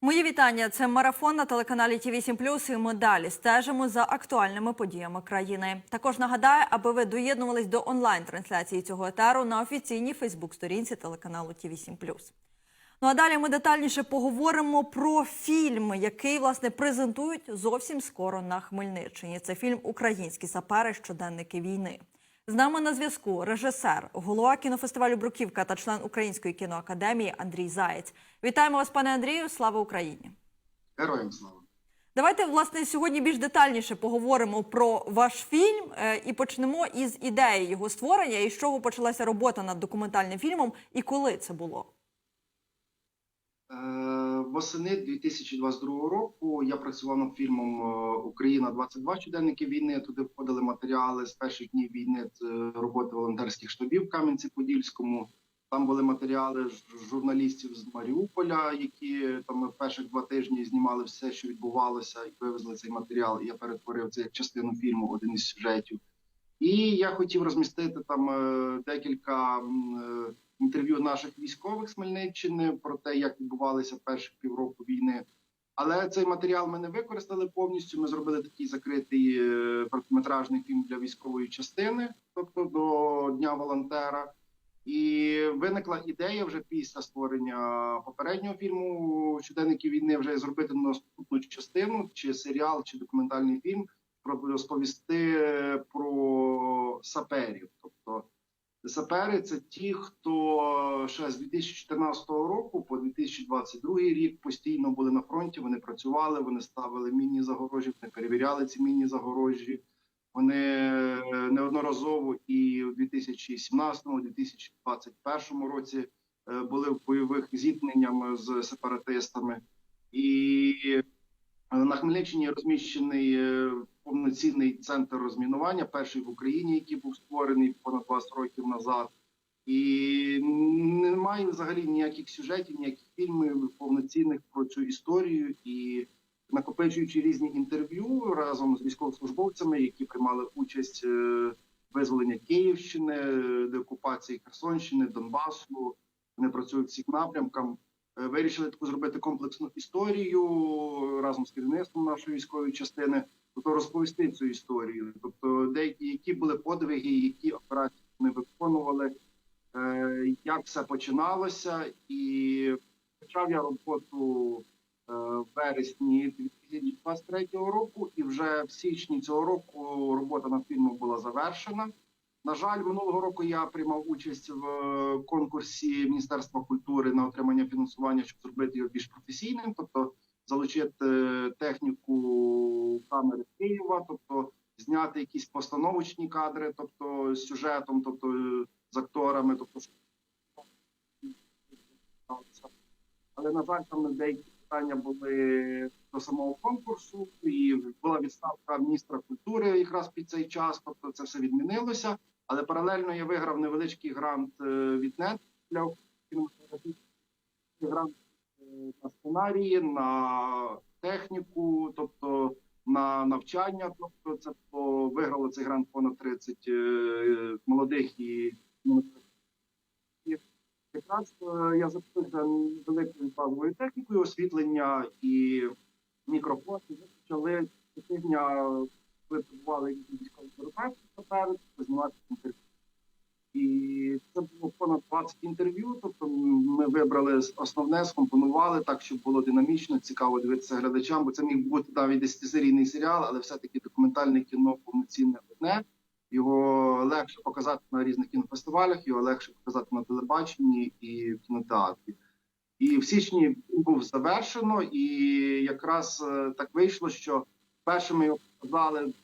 Мої вітання. Це марафон на телеканалі Ті 8 І ми далі стежимо за актуальними подіями країни. Також нагадаю, аби ви доєднувались до онлайн-трансляції цього етеру на офіційній Фейсбук-сторінці телеканалу Ті 8 Ну а далі ми детальніше поговоримо про фільм, який власне презентують зовсім скоро на Хмельниччині. Це фільм Українські сапери щоденники війни. З нами на зв'язку режисер, голова кінофестивалю Бруківка та член Української кіноакадемії Андрій Заєць. Вітаємо вас, пане Андрію. Слава Україні! Героям слава. Давайте власне сьогодні більш детальніше поговоримо про ваш фільм е, і почнемо із ідеї його створення і з чого почалася робота над документальним фільмом, і коли це було. Е, Восени 2022 року я працював над фільмом е, Україна 22 щоденники війни. Туди входили матеріали з перших днів війни з е, роботи волонтерських штабів в Кам'янці-Подільському. Там були матеріали журналістів з Маріуполя, які там перших два тижні знімали все, що відбувалося, і вивезли цей матеріал. І я перетворив це як частину фільму, один із сюжетів. І я хотів розмістити там е, декілька е, інтерв'ю наших військових з Хмельниччини про те, як відбувалися перші півроку війни. Але цей матеріал ми не використали повністю. Ми зробили такий закритий е, короткометражний фільм для військової частини, тобто до Дня волонтера. І виникла ідея вже після створення попереднього фільму щоденники війни вже зробити наступну частину, чи серіал, чи документальний фільм, розповісти про саперів. Тобто сапери це ті, хто ще з 2014 року по 2022 рік постійно були на фронті. Вони працювали, вони ставили мінні загорожі, вони перевіряли ці мінні загорожі. Вони е, неодноразово і у 2017-2021 році е, були в бойових зіткненнях з сепаратистами. І е, на Хмельниччині розміщений е, повноцінний центр розмінування, перший в Україні, який був створений понад 20 років назад. І немає взагалі ніяких сюжетів, ніяких фільмів повноцінних про цю історію. І накопичуючи різні інтерв'ю разом з військовослужбовцями, які приймали участь е, в визволенні Київщини, деокупації Херсонщини, Донбасу. Вони працюють в цих напрямках. Е, Вирішили таку зробити комплексну історію разом з керівництвом нашої військової частини, тобто розповісти цю історію. Тобто, деякі які були подвиги, які операції вони виконували, е, як все починалося, і почав я роботу е, в вересні 2023 року, і вже в січні цього року робота над фільмом була завершена. На жаль, минулого року я приймав участь в конкурсі Міністерства культури на отримання фінансування, щоб зробити його більш професійним, тобто залучити е, техніку камери Києва, тобто зняти якісь постановочні кадри, тобто з сюжетом, тобто е, з акторами, тобто але на жаль, там деякі питання були до самого конкурсу, і була відставка міністра культури якраз під цей час. Тобто це все відмінилося. Але паралельно я виграв невеличкий грант е, від НЕТ для кінематографії. грант на сценарії, на техніку, тобто на навчання. Тобто, це було- виграло цей грант понад 30 е, молодих і якраз е, я запитався великою базовою технікою освітлення і мікрофон. Ми почали тижня випробували військові познімати інтерв'ю. І це було понад 20 інтерв'ю. Тобто ми вибрали основне, скомпонували так, щоб було динамічно, цікаво дивитися глядачам, бо це міг бути навіть десятисерійний серіал, але все-таки документальне кіно повноцінне одне. Його легше показати на різних кінофестивалях, його легше показати на телебаченні і в кінотеатрі. І в січні був завершено, і якраз е, так вийшло, що першими його показали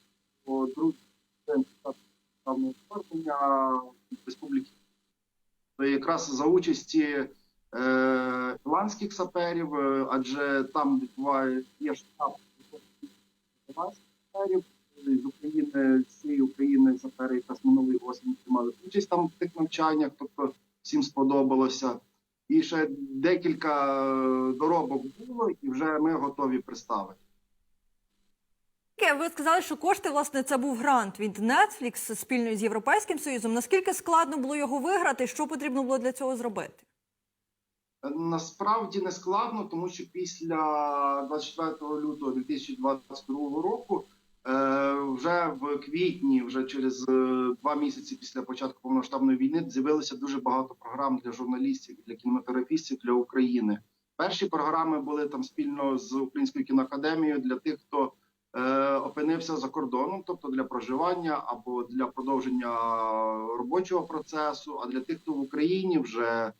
по другий день державного вторгнення республіки. Якраз за участі е, ірландських саперів, е, адже там відбуває є штаб ірландських саперів з України, з цієї України сапери, якраз минулої осені приймали участь там в тих навчаннях, тобто всім сподобалося. І ще декілька е, доробок було, і вже ми готові представити. Таке, Ви сказали, що кошти, власне, це був грант від Netflix спільно з Європейським Союзом. Наскільки складно було його виграти? Що потрібно було для цього зробити? Насправді не складно, тому що після 24 лютого 2022 року, е, вже в квітні, вже через е, два місяці після початку повномасштабної війни, з'явилося дуже багато програм для журналістів, для кінематографістів для України. Перші програми були там спільно з Українською кіноакадемією для тих, хто опинився за кордоном, тобто для проживання або для продовження робочого процесу. А для тих, хто в Україні вже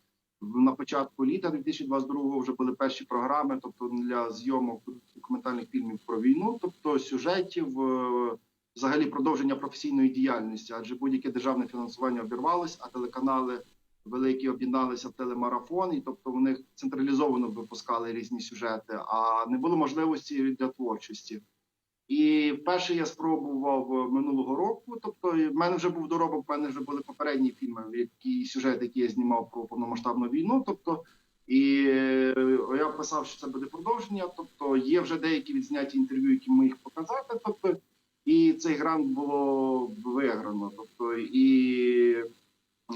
на початку літа 2022 вже були перші програми, тобто для зйомок документальних фільмів про війну, тобто сюжетів, е, взагалі продовження професійної діяльності, адже будь-яке державне фінансування обірвалось, а телеканали великі об'єдналися в телемарафон, і тобто в них централізовано випускали різні сюжети, а не було можливості для творчості. І вперше я спробував минулого року. Тобто, в мене вже був доробок, в мене вже були попередні фільми, які сюжети, які я знімав про повномасштабну війну. Тобто, і е, я писав, що це буде продовження. Тобто, є вже деякі відзняті інтерв'ю, які ми їх показати. Тобто, і цей грант було виграно. Тобто, і,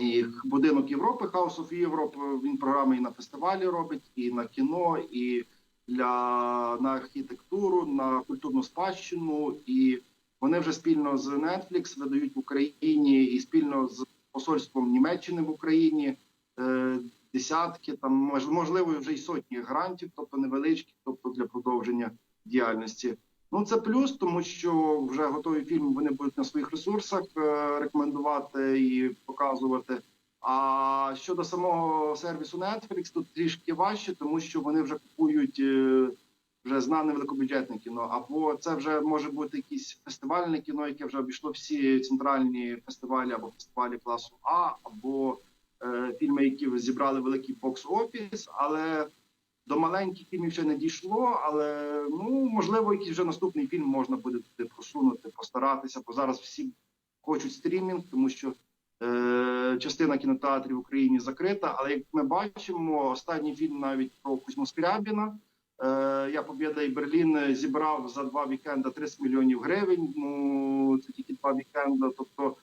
і будинок Європи, House of Europe, він програми і на фестивалі робить, і на кіно, і для на архітектуру, на культурну спадщину, і вони вже спільно з Netflix видають в Україні і спільно з посольством Німеччини в Україні е, десятки, там мож- можливо вже й сотні грантів, тобто невеличкі, тобто для продовження діяльності. Ну це плюс, тому що вже готові фільми вони будуть на своїх ресурсах е, рекомендувати і показувати. А щодо самого сервісу Netflix, тут трішки важче, тому що вони вже купують е, вже знане великобюджетне кіно. Або це вже може бути якесь фестивальне кіно, яке вже обійшло всі центральні фестивалі або фестивалі класу А, або е, фільми, які зібрали великий бокс-офіс, але до маленьких фільмів ще не дійшло. Але ну можливо, якийсь вже наступний фільм можна буде туди просунути, постаратися, бо зараз всі хочуть стрімінг, тому що. Е, частина кінотеатрів в Україні закрита, але як ми бачимо, останній фільм навіть про Кузьму Скрябіна е, Я Побєда і Берлін зібрав за два вікенда 30 мільйонів гривень. Ну це тільки два вікенда. Тобто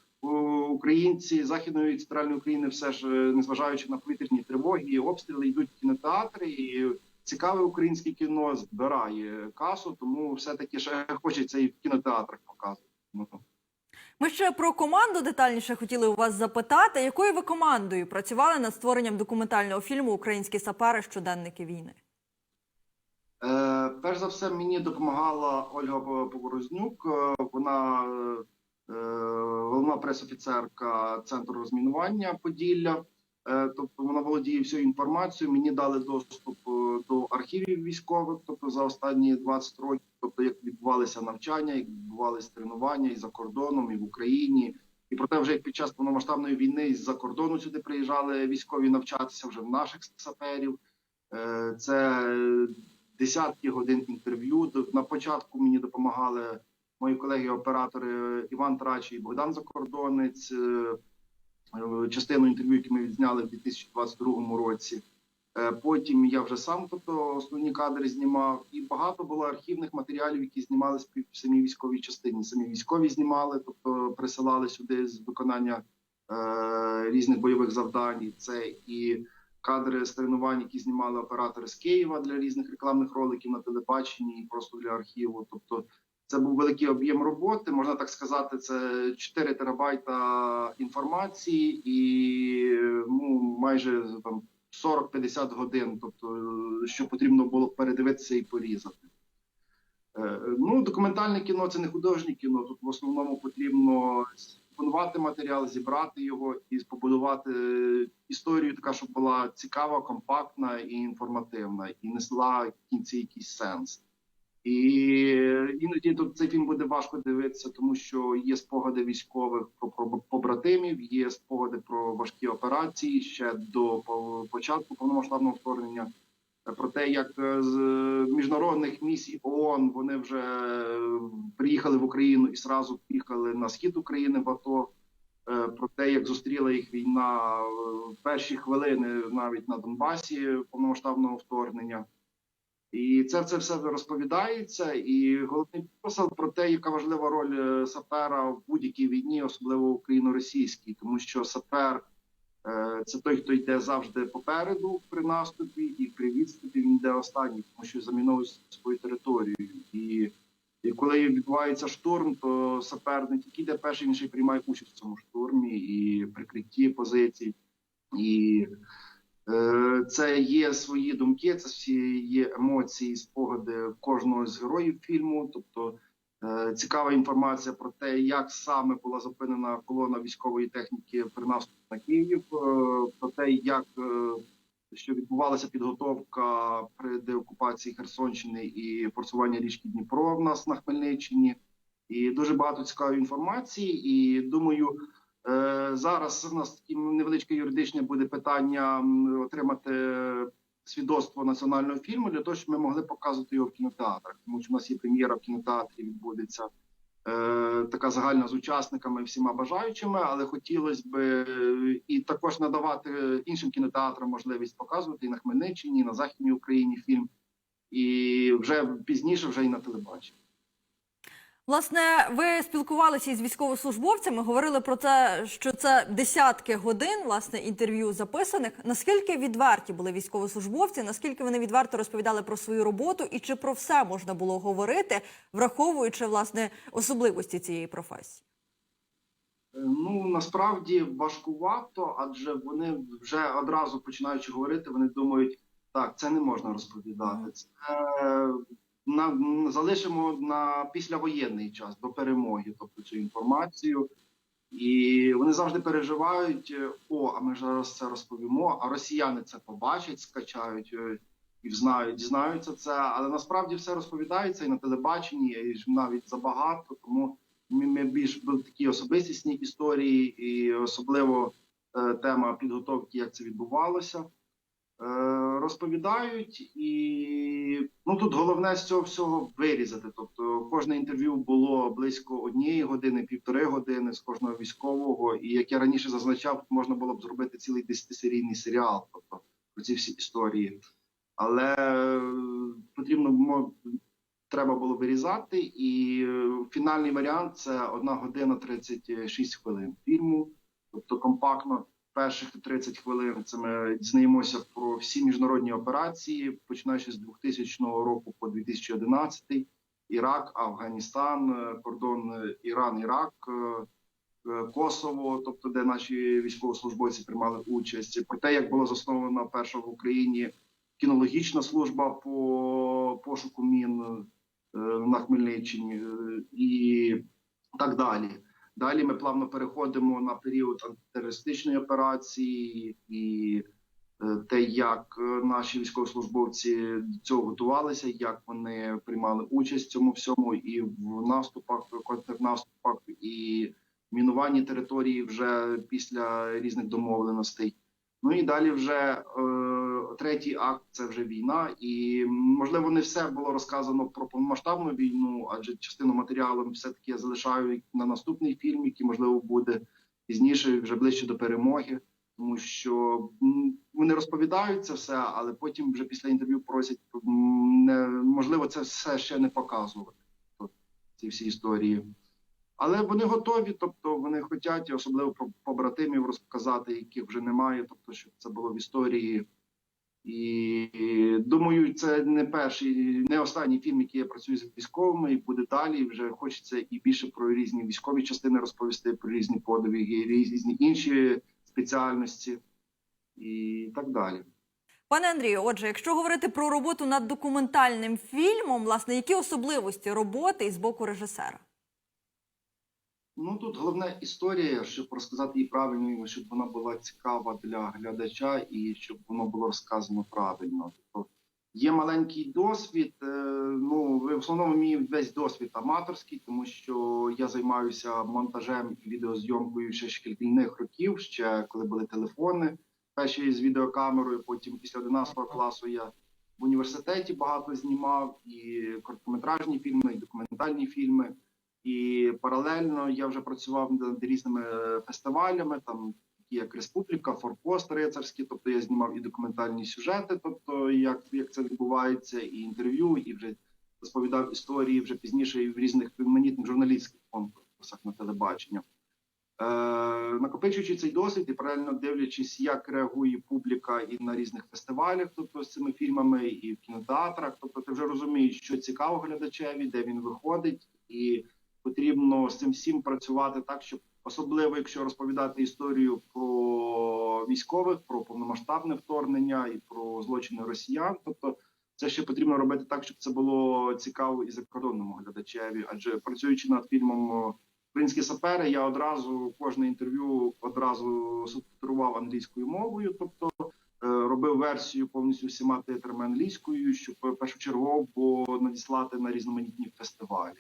українці західної і центральної України, все ж е, незважаючи на повітряні тривоги обстріли, йдуть в кінотеатри і. Цікаве українське кіно збирає касу, тому все таки ще хочеться і в кінотеатрах показувати. Ми ще про команду детальніше хотіли у вас запитати, якою ви командою працювали над створенням документального фільму Українські сапери щоденники війни? Е, перш за все, мені допомагала Ольга Поворознюк. Е, Вона е, головна пресофіцерка центру розмінування Поділля. Е, тобто вона володіє всю інформацією. Мені дали доступ е, до архівів військових, тобто за останні 20 років, тобто як відбувалися навчання, як відбувалися тренування і за кордоном, і в Україні. І проте, вже як під час повномасштабної війни з-за кордону сюди приїжджали військові навчатися вже в наших саперів. Е, Це десятки годин інтерв'ю. На початку мені допомагали мої колеги-оператори Іван Трач і Богдан Закордонець. Е, Частину інтерв'ю, які ми відзняли в 2022 році. Е, Потім я вже сам тобто основні кадри знімав, і багато було архівних матеріалів, які знімались в самій військовій частині. Самі військові знімали, тобто присилали сюди з виконання е, різних бойових завдань. Це і кадри з тренувань, які знімали оператори з Києва для різних рекламних роликів на телебаченні, і просто для архіву. Тобто, це був великий об'єм роботи. Можна так сказати, це 4 терабайта інформації і ну майже там 40-50 годин. Тобто, е, що потрібно було передивитися і порізати. Е, Ну, документальне кіно це не художнє кіно. Тут в основному потрібно компонувати матеріал, зібрати його і побудувати історію, така, щоб була цікава, компактна і інформативна, і несла в кінці якийсь сенс. І іноді цей фільм буде важко дивитися, тому що є спогади військових про, побратимів, є спогади про важкі операції ще до по- початку повномасштабного вторгнення. Про те, як е, з міжнародних місій ООН вони вже е, приїхали в Україну і зразу приїхали на схід України в АТО. Е, Про те, як зустріла їх війна перші хвилини навіть на Донбасі повномасштабного вторгнення. І це, це все розповідається. І головний посил про те, яка важлива роль е, сапера в будь-якій війні, особливо україно-російській, тому що сапер Е, Це той, хто йде завжди попереду при наступі, і при відступі він йде останній, тому що заміновує свою територію. І, і коли відбувається штурм, то саперник, який йде перший, він ще й приймає участь в цьому штурмі і прикритті позицій. І це є свої думки, це всі є емоції, спогади кожного з героїв фільму. Тобто е, цікава інформація про те, як саме була зупинена колона військової техніки при наступі на Київ, е, про те, як е, що відбувалася підготовка при деокупації Херсонщини і форсування річки Дніпро в нас на Хмельниччині. І дуже багато цікавої інформації. І думаю, е, зараз у нас невеличке юридичне буде питання отримати свідоцтво національного фільму для того, щоб ми могли показувати його в кінотеатрах. Тому що у нас є прем'єра в кінотеатрі, відбудеться е, така загальна з учасниками всіма бажаючими, але хотілося б е, і також надавати іншим кінотеатрам можливість показувати і на Хмельниччині, і на Західній Україні фільм, і вже пізніше, вже і на телебаченні. Власне, ви спілкувалися із військовослужбовцями, говорили про те, що це десятки годин власне інтерв'ю записаних. Наскільки відверті були військовослужбовці? Наскільки вони відверто розповідали про свою роботу, і чи про все можна було говорити, враховуючи власне особливості цієї професії? Е, Ну насправді важкувато, адже вони вже одразу починаючи говорити, вони думають, так, це не можна розповідати. Це на залишимо на післявоєнний час до перемоги, тобто цю інформацію. І вони завжди переживають: е, о, а ми ж зараз це розповімо. А росіяни це побачать, скачають е, і знають, дізнаються це. Але насправді все розповідається і на телебаченні, і навіть забагато. Тому ми, ми більш були такі особистісні історії, і особливо е, тема підготовки, як це відбувалося. Е, розповідають, і ну тут головне з цього всього вирізати. Тобто, кожне інтерв'ю було близько однієї години, півтори години з кожного військового. І як я раніше зазначав, можна було б зробити цілий десятисерійний серіал, тобто про ці всі історії. Але е, потрібно треба було вирізати, і е, фінальний варіант це 1 година 36 хвилин фільму, тобто компактно перших 30 хвилин це ми дізнаємося про всі міжнародні операції, починаючи з 2000 року по 2011, Ірак, Афганістан, е, кордон е, Іран, Ірак, е, Косово, тобто де наші військовослужбовці приймали участь, про те, як була заснована перша в Україні кінологічна служба по пошуку мін на Хмельниччині і так далі. Далі ми плавно переходимо на період антитерористичної операції і е, те, як е, наші військовослужбовці до цього готувалися, як вони приймали участь в цьому всьому, і в наступах, контрнаступах, і мінуванні території вже після різних домовленостей. Ну і далі вже е, третій акт це вже війна, і можливо не все було розказано про повномасштабну війну, адже частину матеріалу все таки я залишаю на наступний фільм, який можливо буде пізніше, вже ближче до перемоги, тому що вони розповідають це все, але потім вже після інтерв'ю просять не можливо це все ще не показувати. Тобто, ці всі історії. Але вони готові, тобто вони хочуть, особливо про побратимів розказати, яких вже немає, тобто, щоб це було в історії. І думаю, це не перший, не останній фільм, який я працюю з військовими, і буде далі. Вже хочеться і більше про різні військові частини розповісти, про різні подвиги, різні інші спеціальності і так далі. Пане Андрію, отже, якщо говорити про роботу над документальним фільмом, власне, які особливості роботи із боку режисера? Ну тут головне історія, щоб розказати її правильно, щоб вона була цікава для глядача і щоб воно було розказано правильно. Тобто є маленький досвід. е, Ну в основному мій весь досвід аматорський, тому що я займаюся монтажем і відеозйомкою ще шкільних років, ще коли були телефони, перші з відеокамерою. Потім після 11 класу я в університеті багато знімав і короткометражні фільми, і документальні фільми. І паралельно я вже працював над різними фестивалями, там як Республіка, Форпост Рицарський. Тобто я знімав і документальні сюжети, тобто як, як це відбувається, і інтерв'ю, і вже розповідав історії вже пізніше і в різних різноманітних журналістських конкурсах на телебачення. Е, накопичуючи цей досвід і правильно дивлячись, як реагує публіка і на різних фестивалях, тобто з цими фільмами, і в кінотеатрах, тобто ти вже розумієш, що цікаво глядачеві, де він виходить, і потрібно з цим всім працювати так, щоб особливо, якщо розповідати історію про військових, про повномасштабне вторгнення і про злочини росіян, тобто. Це ще потрібно робити так, щоб це було цікаво і закордонному глядачеві. Адже працюючи над фільмом Українські сапери, я одразу кожне інтерв'ю одразу субтитрував англійською мовою, тобто е, робив версію повністю всіма титрами англійською, щоб першочергово надіслати на різноманітні фестивалі.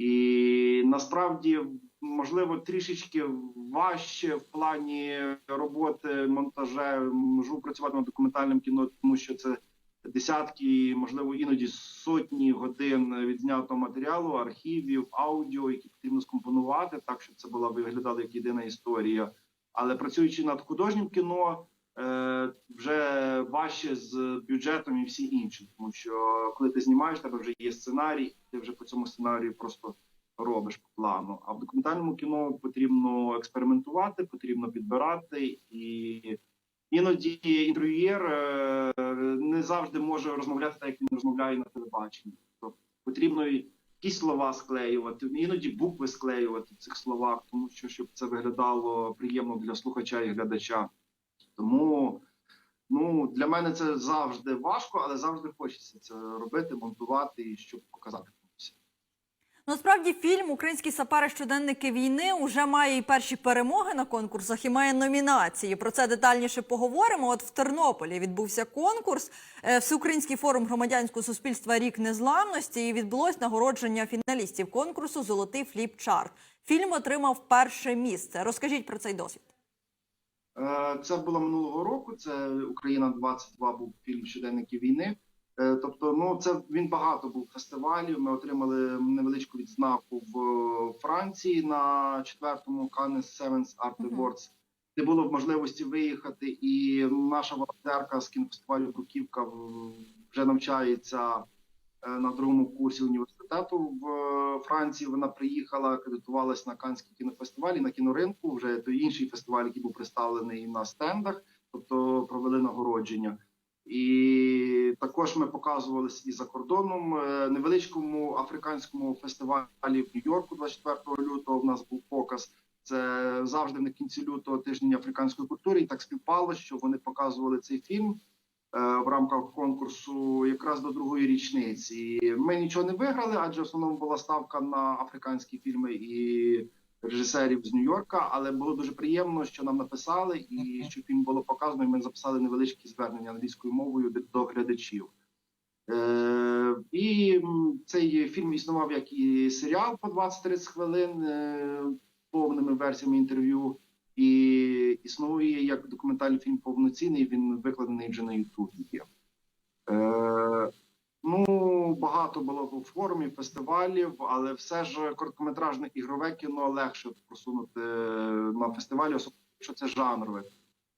І насправді можливо трішечки важче в плані роботи монтаже. Можу працювати над документальним кіно, тому що це десятки, можливо, іноді сотні годин відзнятого матеріалу, архівів, аудіо, які потрібно скомпонувати, так щоб це була виглядала як єдина історія. Але працюючи над художнім кіно, вже важче з бюджетом і всі інші, тому що коли ти знімаєш, тебе вже є сценарій, ти вже по цьому сценарію просто робиш по плану. А в документальному кіно потрібно експериментувати, потрібно підбирати і. Іноді інтерв'юєр е, не завжди може розмовляти так, як він розмовляє на телебаченні. Тобто потрібно якісь слова склеювати, іноді букви склеювати в цих словах, тому що щоб це виглядало приємно для слухача і глядача. Тому ну для мене це завжди важко, але завжди хочеться це робити, монтувати і щоб показати. Насправді фільм Українські сапери щоденники війни уже має і перші перемоги на конкурсах і має номінації. Про це детальніше поговоримо. От в Тернополі відбувся конкурс е, Всеукраїнський форум громадянського суспільства Рік незламності і відбулось нагородження фіналістів конкурсу Золотий фліп-чарт. Фільм отримав перше місце. Розкажіть про цей досвід. Е, Це було минулого року. Це Україна 22 був фільм щоденники війни. Е, Тобто, ну це він багато був фестивалів. Ми отримали невеличку відзнаку в Франції на четвертому Cannes Sevens Art. Awards, де було можливості виїхати. І наша волонтерка з кінофестивалю Бруківка вже навчається е, на другому курсі університету в е, Франції. Вона приїхала, акредитувалась на Канський кінофестивалі на кіноринку. Вже той інший фестиваль, який був представлений на стендах, тобто провели нагородження. І також ми показувалися і за кордоном Е, невеличкому африканському фестивалі в Нью-Йорку 24 лютого. У нас був показ. Це завжди в кінці лютого тиждень африканської культури. І так співпало, що вони показували цей фільм е, в рамках конкурсу якраз до другої річниці. Ми нічого не виграли, адже в основному була ставка на африканські фільми і режисерів з Нью-Йорка. Але було дуже приємно, що нам написали, і що фільм було показано. і Ми записали невеличкі звернення англійською мовою до- до глядачів. Е, і цей фільм існував як і серіал по 20-30 хвилин е, повними версіями інтерв'ю, і існує як документальний фільм повноцінний. Він викладений вже на Ютубі. Е, ну, багато було форумів, фестивалів, але все ж короткометражне ігрове кіно легше просунути на фестивалі, особливо якщо це жанрове.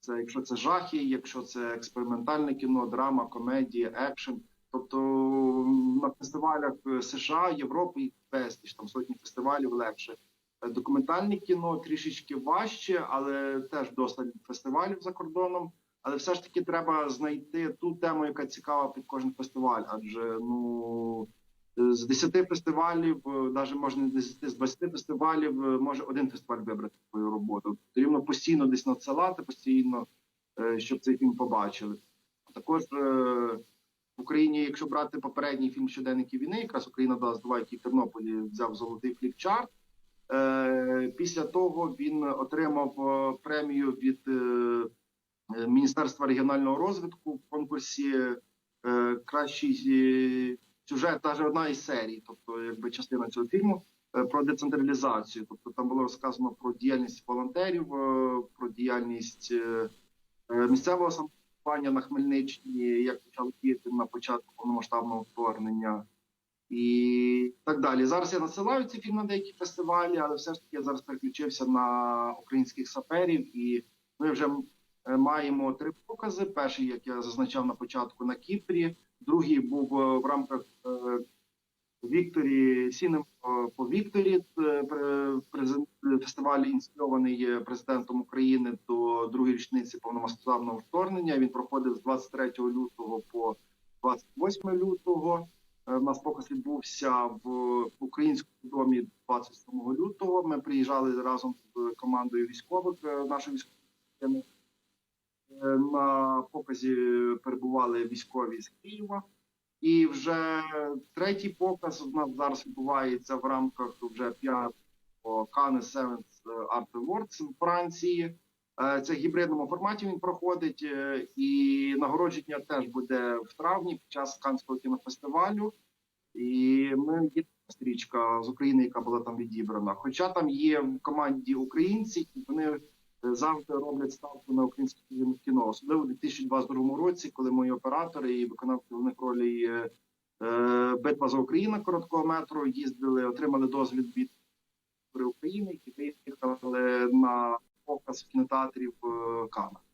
Це якщо це жахи, якщо це експериментальне кіно, драма, комедія, екшен. Тобто на фестивалях США, Європи їх безліч, там сотні фестивалів легше. Документальне кіно трішечки важче, але теж досить фестивалів за кордоном. Але все ж таки треба знайти ту тему, яка цікава під кожен фестиваль. Адже ну з 10 фестивалів, навіть можна не з 10, з 20 фестивалів, може один фестиваль вибрати твою роботу. Потрібно постійно десь надсилати, постійно, е, щоб цей фільм побачили. Також е, в Україні, якщо брати попередній фільм щоденники війни, якраз Україна 22, який Тернополі взяв золотий фліпчарт. Е, Після того він отримав е, премію від е, Міністерства регіонального розвитку в конкурсі кращий сюжет, навіть одна із серій, тобто якби частина цього фільму про децентралізацію. Тобто там було розказано про діяльність волонтерів, про діяльність місцевого самоврядування на Хмельниччині, як почали діяти на початку повномасштабного вторгнення. І так далі. Зараз я надсилаю ці фільми на деякі фестивалі, але все ж таки я зараз переключився на українських саперів, і ми вже е, маємо три покази. Перший, як я зазначав на початку, на Кіпрі, другий був е, в рамках е, Вікторі Сінем по Вікторі. Фестиваль ініційований е, президентом України до другої річниці повномасштабного вторгнення. Він проходив з 23 лютого по 28 лютого. Е, У нас показ відбувся в українському домі 27 лютого. Ми приїжджали разом з командою військових е, нашої військової. Е, На показі перебували військові з Києва. І вже третій показ у нас зараз відбувається в рамках вже п'ятого Cannes Sevens Art Awards в Франції. Е, Це в гібридному форматі він проходить, е, і нагородження теж буде в травні під час Канського кінофестивалю. І ми є стрічка з України, яка була там відібрана. Хоча там є в команді українці, і вони е, завжди роблять ставку на українське кіно, особливо у 2022 році, коли мої оператори і виконавці головних е, Битва за Україну короткого метру їздили, отримали дозвіл від України, які виїхали на показ кінотеатрів в Канах.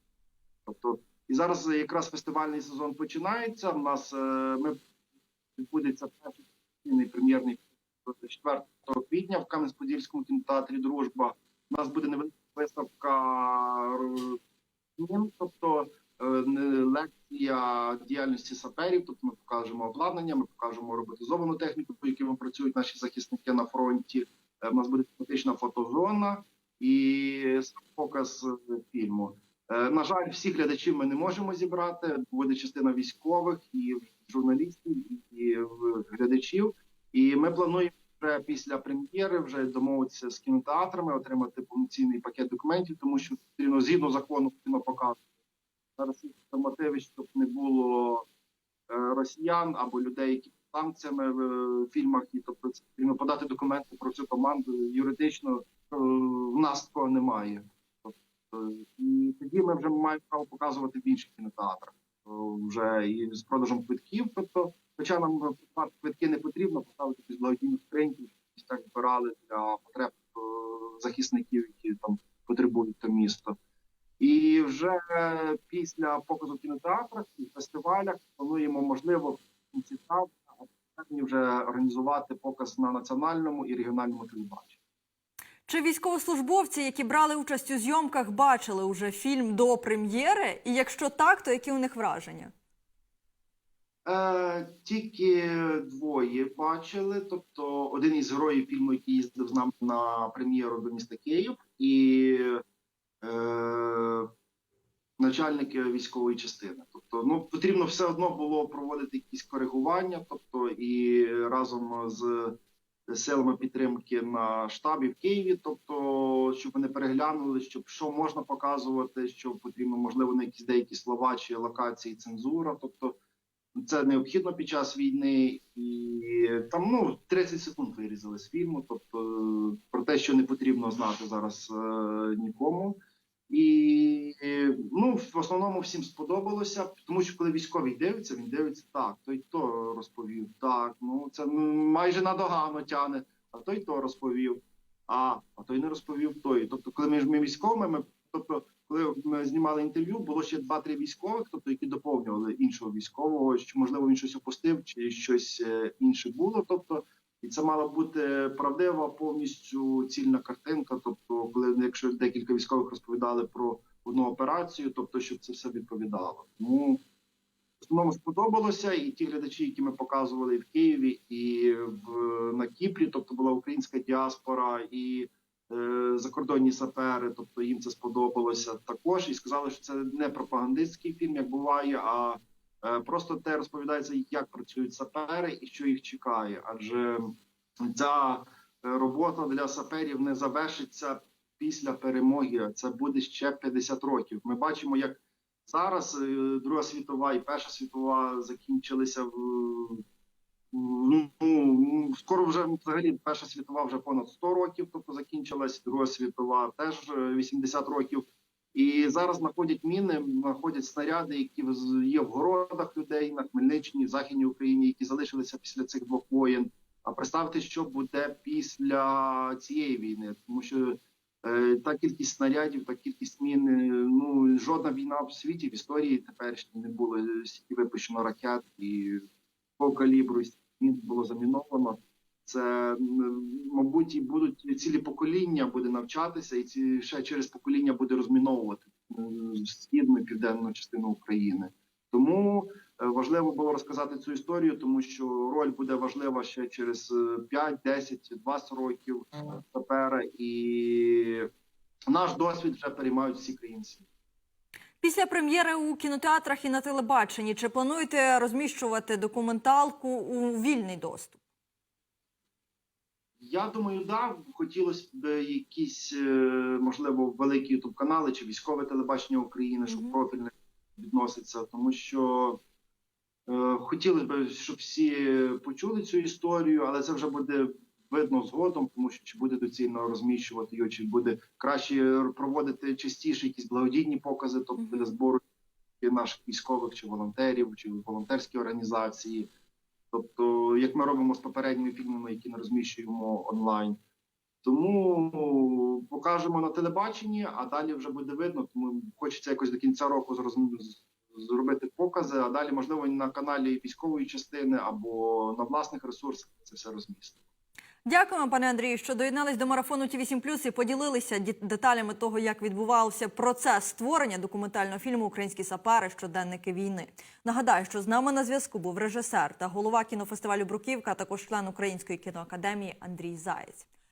Тобто, і зараз якраз фестивальний сезон починається. У нас е, ми відбудеться перший прем'єрний 4 квітня в Кам'янець-Подільському кінотеатрі Дружба. У нас буде невелика виставка тобто е, лекція діяльності саперів. Тобто ми покажемо обладнання, ми покажемо роботизовану техніку, по якій працюють наші захисники на фронті. Е, У нас буде тематична фотозона і показ е, фільму. Е, На жаль, всіх глядачів ми не можемо зібрати. Буде частина військових і журналістів, і глядачів. І ми плануємо вже після прем'єри вже домовитися з кінотеатрами, отримати повноцінний пакет документів, тому що потрібно згідно закону кіно показувати. Зараз мотиви, щоб не було е, росіян або людей, які під санкціями в фільмах, і тобто потрібно подати документи про цю команду. Юридично в нас такого немає. Тобто, і тоді ми вже маємо право показувати в інших кінотеатрах е, вже і з продажем квитків. Тобто, хоча нам квитки не потрібно, поставити якісь благодійну скриньку, якісь так збирали для потреб е, захисників, які там потребують то місто. І вже після показу в кінотеатрах і фестивалях плануємо, можливо, в кінці травня вже організувати показ на національному і регіональному телебаченні. Чи військовослужбовці, які брали участь у зйомках, бачили уже фільм до прем'єри? І якщо так, то які у них враження? Е, тільки двоє бачили. Тобто, один із героїв фільму, який їздив з нами на прем'єру до міста Київ, і е, начальник військової частини. Тобто, ну потрібно все одно було проводити якісь коригування, тобто і разом з силами підтримки на штабі в Києві, тобто, щоб вони переглянули, щоб що можна показувати, що потрібно, можливо, на якісь деякі слова чи локації цензура. Тобто це необхідно під час війни, і там ну 30 секунд вирізали з фільму. Тобто про те, що не потрібно знати зараз е, нікому. І е, ну в основному всім сподобалося, тому що коли військовий дивиться, він дивиться так. Той то розповів, так ну це майже на догану тяне, а той то розповів. А а той не розповів той. Тобто, коли ми ми військовими, ми тобто, коли ми знімали інтерв'ю, було ще два-три військових, тобто які доповнювали іншого військового, що можливо він щось опустив, чи щось е, інше було. Тобто, і це мала бути правдива повністю цільна картинка. Тобто, коли якщо декілька військових розповідали про одну операцію, тобто щоб це все відповідало. Тому в основному сподобалося, і ті глядачі, які ми показували в Києві, і в на Кіпрі, тобто була українська діаспора і е, закордонні сапери, тобто їм це сподобалося також. І сказали, що це не пропагандистський фільм, як буває, а просто те розповідається, як працюють сапери і що їх чекає. Адже ця е, робота для саперів не завершиться після перемоги. Це буде ще 50 років. Ми бачимо, як зараз е, Друга світова і Перша світова закінчилися в. Ну, скоро вже взагалі Перша світова вже понад 100 років, тобто закінчилась, Друга світова теж е, 80 років. І зараз знаходять міни, знаходять снаряди, які є в городах людей на Хмельниччині, Західній Україні, які залишилися після цих двох воєн. А представте, що буде після цієї війни, тому що е, та кількість снарядів, та кількість мін, е, ну жодна війна в світі в історії теперішній не було стільки випущено ракет і по калібру, мін було заміновано. Це мабуть і будуть цілі покоління буде навчатися, і ці ще через покоління буде розміновувати східну і південну частину України. Тому е, важливо було розказати цю історію, тому що роль буде важлива ще через е, 5, 10, 20 років тепер, і наш досвід вже переймають всі країни світу. Після прем'єри у кінотеатрах і на телебаченні чи плануєте розміщувати документалку у вільний доступ? Я думаю, да, хотілося б якісь, е, можливо, великі ютуб канали чи військове телебачення України, щоб Мгм. профільне відноситься, тому що е, хотілося б, щоб всі почули цю історію, але це вже буде видно згодом, тому що чи буде доцільно розміщувати його, чи буде краще проводити частіше якісь благодійні покази, тобто для збору наших військових чи волонтерів, чи волонтерські організації. Тобто, як ми робимо з попередніми фільмами, які не розміщуємо онлайн. Тому покажемо на телебаченні, а далі вже буде видно. Тому хочеться якось до кінця року зробити покази, а далі, можливо, на каналі військової частини або на власних ресурсах це все розмістимо. Дякуємо, пане Андрію, що доєднались до марафону Ті 8 і поділилися ді- деталями того, як відбувався процес створення документального фільму Українські сапери щоденники війни. Нагадаю, що з нами на зв'язку був режисер та голова кінофестивалю Бруківка, а також член Української кіноакадемії Андрій Заєць.